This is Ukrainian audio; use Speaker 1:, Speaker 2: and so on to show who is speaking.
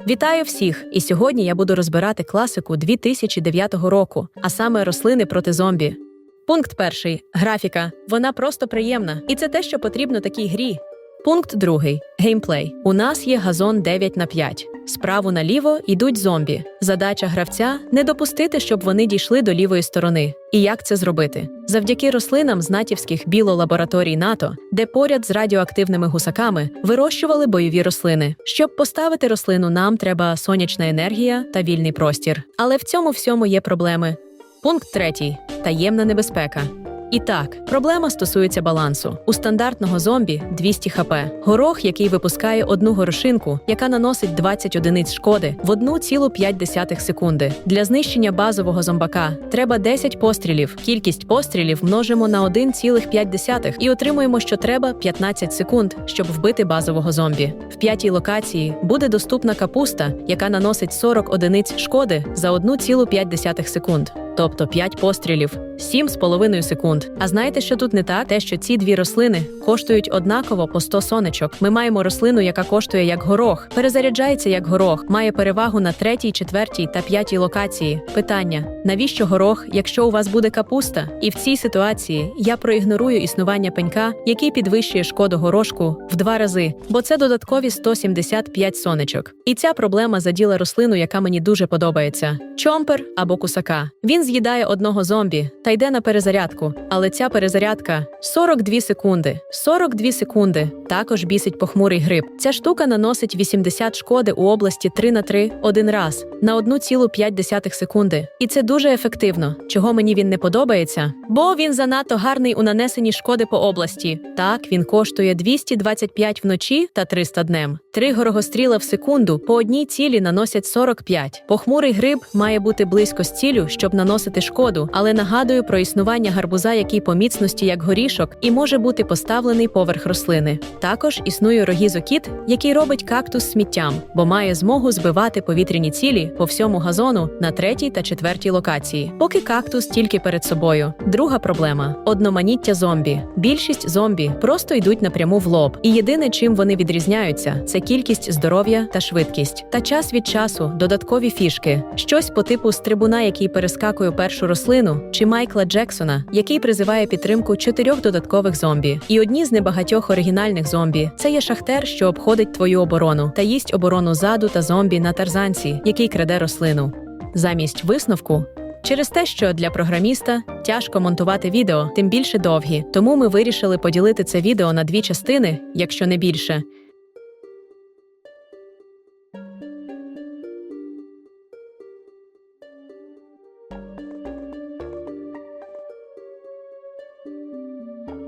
Speaker 1: Вітаю всіх! І сьогодні я буду розбирати класику 2009 року, а саме рослини проти зомбі. Пункт перший графіка. Вона просто приємна, і це те, що потрібно такій грі. Пункт другий геймплей. У нас є газон 9 на 5. Справу наліво йдуть зомбі. Задача гравця не допустити, щоб вони дійшли до лівої сторони. І як це зробити? Завдяки рослинам з натівських білолабораторій НАТО, де поряд з радіоактивними гусаками вирощували бойові рослини. Щоб поставити рослину, нам треба сонячна енергія та вільний простір. Але в цьому всьому є проблеми. Пункт третій таємна небезпека. І так, проблема стосується балансу. У стандартного зомбі 200 хп. Горох, який випускає одну горошинку, яка наносить 20 одиниць шкоди в 1,5 секунди. Для знищення базового зомбака треба 10 пострілів. Кількість пострілів множимо на 1,5 і отримуємо, що треба 15 секунд, щоб вбити базового зомбі. В п'ятій локації буде доступна капуста, яка наносить 40 одиниць шкоди за 1,5 секунд. Тобто 5 пострілів, 7,5 секунд. А знаєте, що тут не так? Те, що ці дві рослини коштують однаково по 100 сонечок. Ми маємо рослину, яка коштує як горох, перезаряджається як горох, має перевагу на третій, четвертій та п'ятій локації. Питання: навіщо горох, якщо у вас буде капуста? І в цій ситуації я проігнорую існування пенька, який підвищує шкоду горошку в два рази, бо це додаткові 175 сонечок. І ця проблема заділа рослину, яка мені дуже подобається: чомпер або кусака. Він з'їдає одного зомбі та йде на перезарядку, але ця перезарядка 42 секунди. 42 секунди. Також бісить похмурий гриб. Ця штука наносить 80 шкоди у області 3 на 3 один раз на 1,5 секунди. І це дуже ефективно. Чого мені він не подобається? Бо він занадто гарний у нанесенні шкоди по області. Так, він коштує 225 вночі та 300 днем. Три горогостріла в секунду по одній цілі наносять 45. Похмурий гриб має бути близько з цілю, щоб наносити шкоду, але нагадую про існування гарбуза, який по міцності як горішок, і може бути поставлений поверх рослини. Також існує рогізокіт, який робить кактус сміттям, бо має змогу збивати повітряні цілі по всьому газону на третій та четвертій локації, поки кактус тільки перед собою. Друга проблема одноманіття зомбі. Більшість зомбі просто йдуть напряму в лоб, і єдине, чим вони відрізняються, це кількість здоров'я та швидкість. Та час від часу додаткові фішки, щось по типу стрибуна, який перескакує першу рослину, чи Майкла Джексона, який призиває підтримку чотирьох додаткових зомбі. І одні з небагатьох оригінальних зомбі це є шахтер, що обходить твою оборону та їсть оборону заду та зомбі на тарзанці, який краде рослину. Замість висновку. Через те, що для програміста тяжко монтувати відео, тим більше довгі, тому ми вирішили поділити це відео на дві частини, якщо не більше.